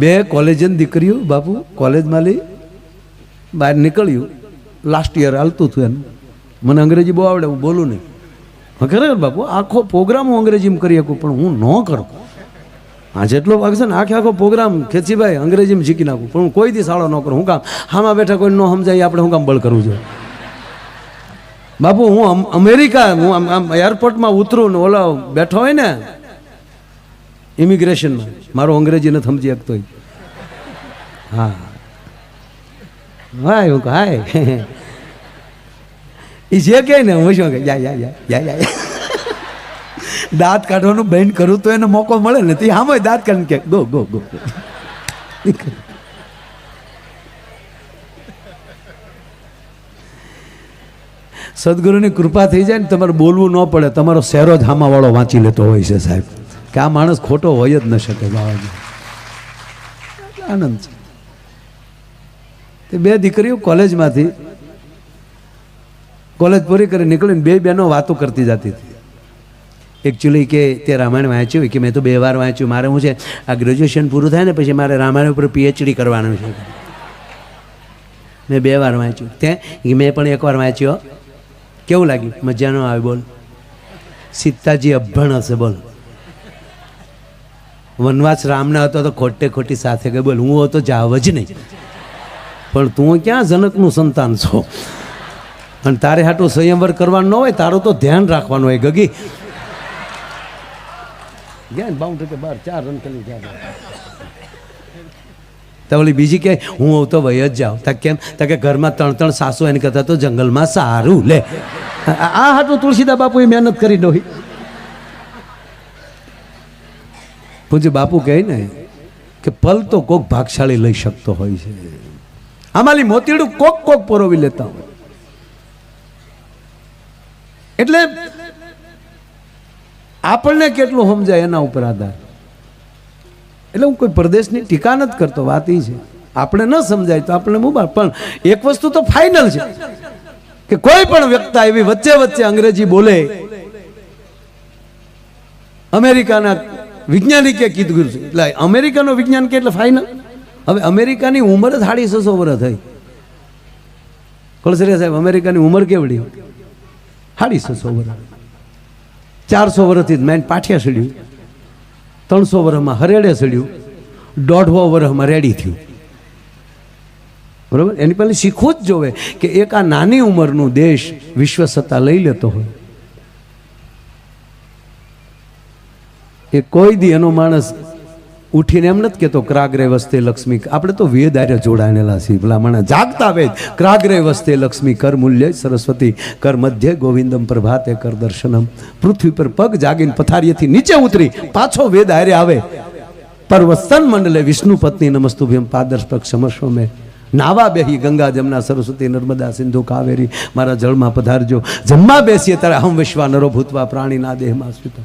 બે કોલેજની દીકરીઓ, બાપુ, કોલેજમાં લઈ બહાર નીકળ્યું. લાસ્ટ યર હાલતું હતું એનું મને અંગ્રેજી બહુ આવડે, હું બોલું નહીં. હા, ખરેખર બાપુ, આખો પ્રોગ્રામ હું અંગ્રેજીમાં કરી શકું, પણ હું ન કરું. આ જેટલો ભાગ છે ને, આખે આખો પ્રોગ્રામ ખેંચીભાઈ અંગ્રેજીમાં શીખી નાખું. પણ હું કોઈ દી સાળો ન કરું. હું કામ, હામાં બેઠા કોઈ ન સમજાય, આપણે હું કામ બળ કરવું જોઈએ? બાપુ, હું અમેરિકા હું આમ એરપોર્ટમાં ઉતરું ને ઓલો બેઠો હોય ને ઇમિગ્રેશનમાં મારો અંગ્રેજી નથી સમજી શકતો હોય. હા. હાય હું હાય. એ જે કહે ને, હું શું કે યા યા યા યા યા દાંત કાઢવાનું બેન્ડ કરું તો એને મોકો મળે ને, તે આમ દાંત કાઢીને કે, ગો ગો ગો સદગુરુની કૃપા થઈ જાય ને, તમારે બોલવું ન પડે. તમારો શેરો જ હામાવાળો વાંચી લેતો હોય છે સાહેબ. કે આ માણસ ખોટો હોય જ ન શકે બાબાજી આનંદ છે. તે બે દીકરીઓ કોલેજમાંથી કોલેજ પૂરી કરી નીકળીને બે બહેનો વાતો કરતી જતી હતી. એકચ્યુઅલી કે તે રામાયણ વાંચ્યું કે મેં તો બે વાર વાંચ્યું, મારે શું છે, આ ગ્રેજ્યુએશન પૂરું થાય ને પછી મારે રામાયણ ઉપર પીએચડી કરવાનું છે. મેં બે વાર વાંચ્યું. કે મેં પણ એકવાર વાંચ્યો. કેવું લાગ્યું? મજાનો આવે બોલ. સીતાજી અભણ હશે, બોલ. વનવાસ રામના હતો તો ખોટે ખોટી સાથે ગઈ. બોલ, હું હતો, જાવ જ નહીં. પણ તું ક્યાં જનકનું સંતાન છો? અને તારે હાટું સંયમવર કરવાનું ન હોય, તારું તો ધ્યાન રાખવાનું હોય, ગગી. ગયા ને બાઉન્ડ્રી કે બાર, ચાર રન કરી ગયા. તો બીજી કે, હું હોઉં તો વય જ જાઉં. તા કેમ? તા કે ઘરમાં ત્રણ ત્રણ સાસુ એને કરતા તો જંગલમાં સારું, લે. આ હાટું તુલસીદા બાપુએ મહેનત કરી ડોહી પૂજ્ય બાપુ કહે ને કે પલ તો કોક ભાગશાળી લઈ શકતો હોય છે. આમાંલી મોતીડું કોક કોક પરોવી લેતા હોય. એટલે આપણને કેટલું સમજાય એના ઉપર આધાર? એટલે હું કોઈ પ્રદેશની ટીકા નથી કરતો, વાત એ છે. આપણે ન સમજાય તો આપણે મુબાર પણ એક વસ્તુ તો ફાઇનલ છે. કે કોઈ પણ વ્યક્તિ એવી વચ્ચે વચ્ચે અંગ્રેજી બોલે, અમેરિકાના વૈજ્ઞાનિકે કીધું છે. એટલે અમેરિકાનો વિજ્ઞાન કે એટલે ફાઇનલ હવે અમેરિકાની ઉંમર જ સાડી છસો વર્ષ થઈ. કળસરિયા સાહેબ, અમેરિકાની ઉંમર કેવડી? સાડી છસો વર્ષ. ચારસો વર્ષથી મેન પાઠિયા સડ્યું ત્રણસો વર્ષમાં હરેડે સડ્યું દોઢસો વર્ષમાં રેડી થયું. બરાબર? એની પહેલાં શીખવું જ જોવે કે એક આ નાની ઉંમરનું દેશ વિશ્વ સત્તા લઈ લેતો હોય. એ કોઈ દી એનો માણસ ઉઠીને એમ નથી કહેતો, ક્રાગ્રે વસ્તે લક્ષ્મી આપણે તો વેદ આર્ય જોડાયેલા છીએ. પેલા મને જાગતા વેદ ક્રાગ્રે વસ્તે લક્ષ્મી કર મૂલ્ય સરસ્વતી, કર મધ્ય ગોવિંદમ પ્રભાતે કર દર્શનમ. પૃથ્વી પર પગ જાગીને પથારીએથી નીચે ઉતરી પાછો વેદ આર્ય આવે. પર્વસ્તન મંડલે વિષ્ણુ પત્ની નમસ્તુભ્યમ પાદર્શ સમસ્વ મેં નાવા બેહી ગંગા જમના સરસ્વતી નર્મદા સિંધુ કાવેરી. મારા જળમાં પધારજો. જમવા બેસીએ ત્યારે હમ વિશ્વા નરો ભૂતવા પ્રાણીના દેહમાં સ્વીતા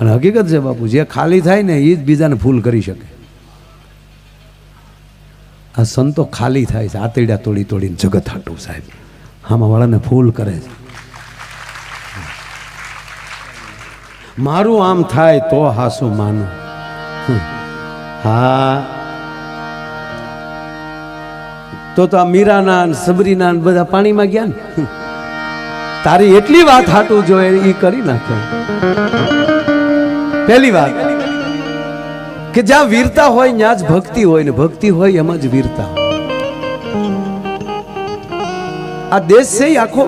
અને હકીકત છે બાપુ, જે ખાલી થાય ને એ જ બીજાને ફૂલ કરી શકે. આ સંતો ખાલી થાય છે, આતરડા તોડી તોડીને જગત હાટું સાહેબ. આમાં ફૂલ કરે છે. મારું આમ થાય તો હાસુ માનું. હા. તો તો આ મીરાના સબરીના બધા પાણીમાં ગયા ને? તારી એટલી વાત હાટું જોઈએ એ કરી નાખે. પહેલી વાત કે જ્યાં વીરતા હોય, ત્યાં જ ભક્તિ હોય ને ભક્તિ હોય, એમાં જ વીરતા આ દેશ છે આખો.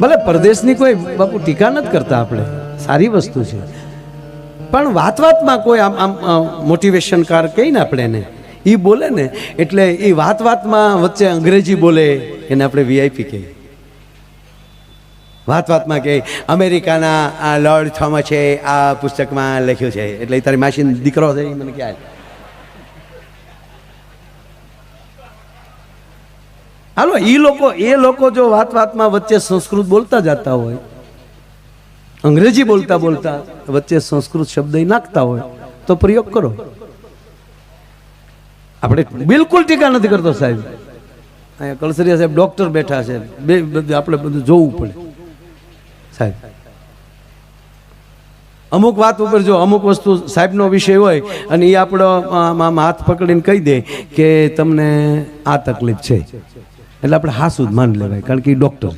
ભલે પરદેશની કોઈ બાપુ ટીકા નથી કરતા આપણે, સારી વસ્તુ છે. પણ વાત વાતમાં કોઈ આમ આમ મોટિવેશનકાર કહીને આપણે એને એ બોલે ને, એટલે એ વાત વાતમાં વચ્ચે અંગ્રેજી બોલે, એને આપણે વીઆઈપી કહીએ. વાત વાતમાં કે અમેરિકાના આ લોર્ડ થોમસે આ પુસ્તકમાં લખ્યું છે. એટલે તારી માસીનો દીકરો છે મને ખ્યાલ હાલો એ લોકો એ લોકો જો વાત વાતમાં વચ્ચે સંસ્કૃત બોલતા જતા હોય, અંગ્રેજી બોલતા બોલતા વચ્ચે સંસ્કૃત શબ્દ નાખતા હોય, તો પ્રયોગ કરો. આપણે બિલકુલ ટીકા નથી કરતો સાહેબ. અહીંયા કલસરિયા સાહેબ ડોક્ટર બેઠા છે. બે આપણે બધું જોવું પડે. સાહેબ. અમુક વાત ઉપર જો અમુક વસ્તુ સાહેબનો વિષય હોય અને એ આપણો હાથ પકડીને કહી દે કે તમને આ તકલીફ છે. એટલે આપણે હાસુદ માન લેવાય, કારણ કે એ ડૉક્ટર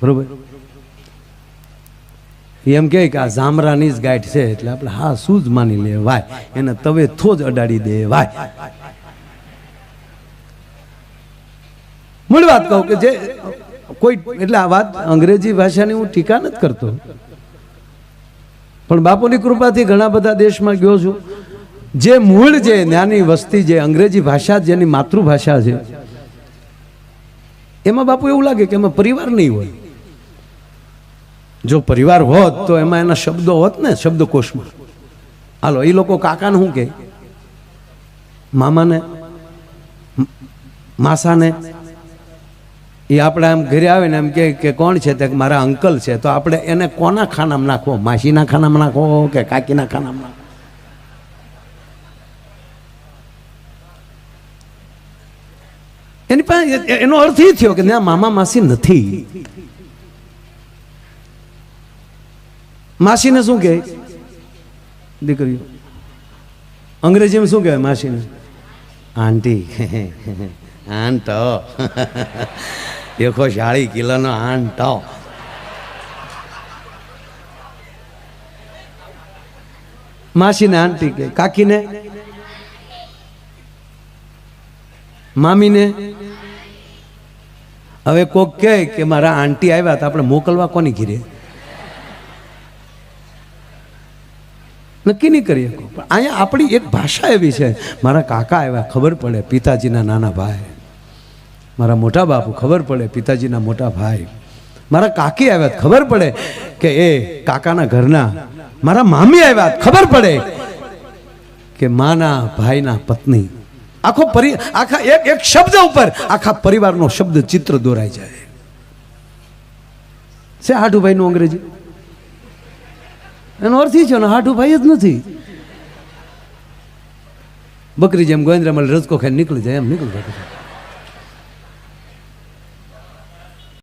બરોબર? એમ કહે કે આ જામરાની જ ગાંઠ છે, એટલે આપણે હા શું જ માની લેવાય. એને તવે થો જ અડાડી દેવાય. મૂળ વાત કહું કે જે કોઈ એટલે આ વાત અંગ્રેજી ભાષાની હું ટીકા નથી કરતો. પણ બાપુની કૃપાથી ઘણા બધા દેશમાં ગયો છું. જે મૂળ જે નાની વસ્તી જે અંગ્રેજી ભાષા જેની માતૃભાષા છે, એમાં બાપુ એવું લાગે કે એમાં પરિવાર નહીં હોય. જો પરિવાર હોત તો એમાં એના શબ્દો હોત ને, શબ્દકોશમાં. હાલો એ લોકો કાકાને શું કે મામાને માસાને એ આપણે આમ ઘરે આવે ને એમ કહે કે કોણ છે? તે મારા અંકલ છે. તો આપણે એને કોના ખાનામાં નાખવો? માસીના ખાનામાં નાખવો કે કાકીના ખાનામાં નાખવો? એની પાસે એનો અર્થ એ થયો કે ત્યાં મામા માસી નથી. માસીને શું કહે? દીકરીઓ, અંગ્રેજીમાં શું કહેવાય માસીને? આંટી. આંટો. એકો શાળી કિલોનો આંટો માસીને આંટી કે કાકીને મામીને હવે કોક કહે કે મારા આંટી આવ્યા તો આપણે મોકલવા કોની ઘીરે નક્કી નહીં કરી પણ અહીંયા આપણી એક ભાષા એવી છે મારા કાકા આવ્યા ખબર પડે પિતાજીના નાના ભાઈ મારા મોટા બાપુ, ખબર પડે, પિતાજીના મોટા ભાઈ. મારા કાકી આવ્યા ખબર પડે કે એ કાકાના ઘરના મારા મામી આવ્યા ખબર પડે કે માના ભાઈના પત્ની. આખો આખા એક એક શબ્દ ઉપર આખા પરિવારનો શબ્દ ચિત્ર દોરાઈ જાય. છે હાટુભાઈનું અંગ્રેજી? એનો અર્થ એ છે ને હાઠુભાઈ જ નથી. બકરી જેમ ગોવિંદ્રમલ રજકો ખાઈ નીકળી જાય, એમ નીકળી જાય